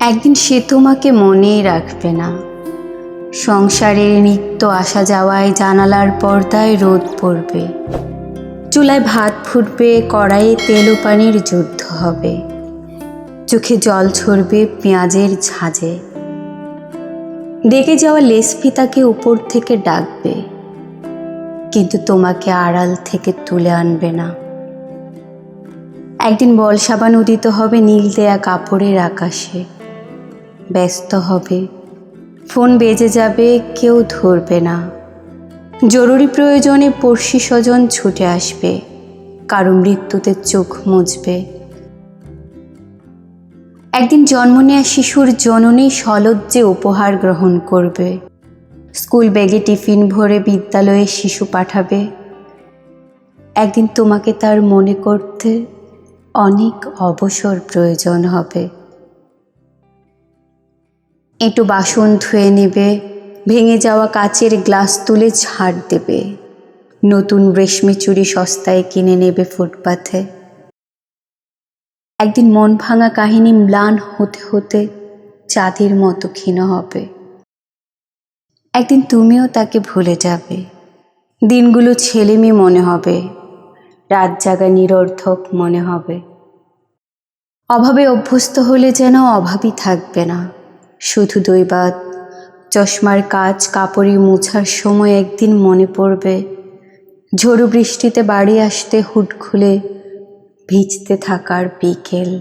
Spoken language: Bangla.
একদিন সে তোমাকে মনেই রাখবে না। সংসারের নিত্য আসা যাওয়ায় জানালার পর্দায় রোদ পড়বে। চুলায় ভাত ফুটবে, কড়াইয়ে তেল ও পানির যুদ্ধ হবে। চোখে জল ছড়বে পেঁয়াজের ঝাঁঝে। ডেকে যাওয়া লেসপিতাকে উপর থেকে ডাকবে। কিন্তু তোমাকে আড়াল থেকে তুলে আনবে না। একদিন বলসাবান উদিত হবে নীল দেয়া কাপড়ের আকাশে। ব্যস্ত হবে। ফোন বেজে যাবে, কেউ ধরবে না। জরুরি প্রয়োজনে পড়শি স্বজন ছুটে আসবে। কারও মৃত্যুতে চোখ মুছবে। একদিন জন্ম নেয়া শিশুর জননী সলজ্জে উপহার গ্রহণ করবে। স্কুল ব্যাগে টিফিন ভরে বিদ্যালয়ে শিশু পাঠাবে। একদিন তোমাকে তার মনে করতে অনেক অবসর প্রয়োজন হবে। একটু বাসন ধুয়ে নেবে, ভেঙে যাওয়া কাচের গ্লাস তুলে ঝাড় দেবে। নতুন রেশমি চুড়ি সস্তায় কিনে নেবে ফুটপাথে একদিন মন ভাঙা কাহিনী ম্লান হতে হতে চাঁদের মতো ক্ষীণ হবে। একদিন তুমিও তাকে ভুলে যাবে। দিনগুলো ছেলেমেয়ে মনে হবে। রাত জাগা নিরর্থক মনে হবে। অভাবে অভ্যস্ত হলে যেন অভাবই থাকবে না। শুধু দৈবাত চশমার কাজ কাপড়ি মুছার সময় একদিন মনে পড়বে। ঝড়ু বৃষ্টিতে বাড়ি আসতে হুট খুলে ভিজতে থাকার বিকেল।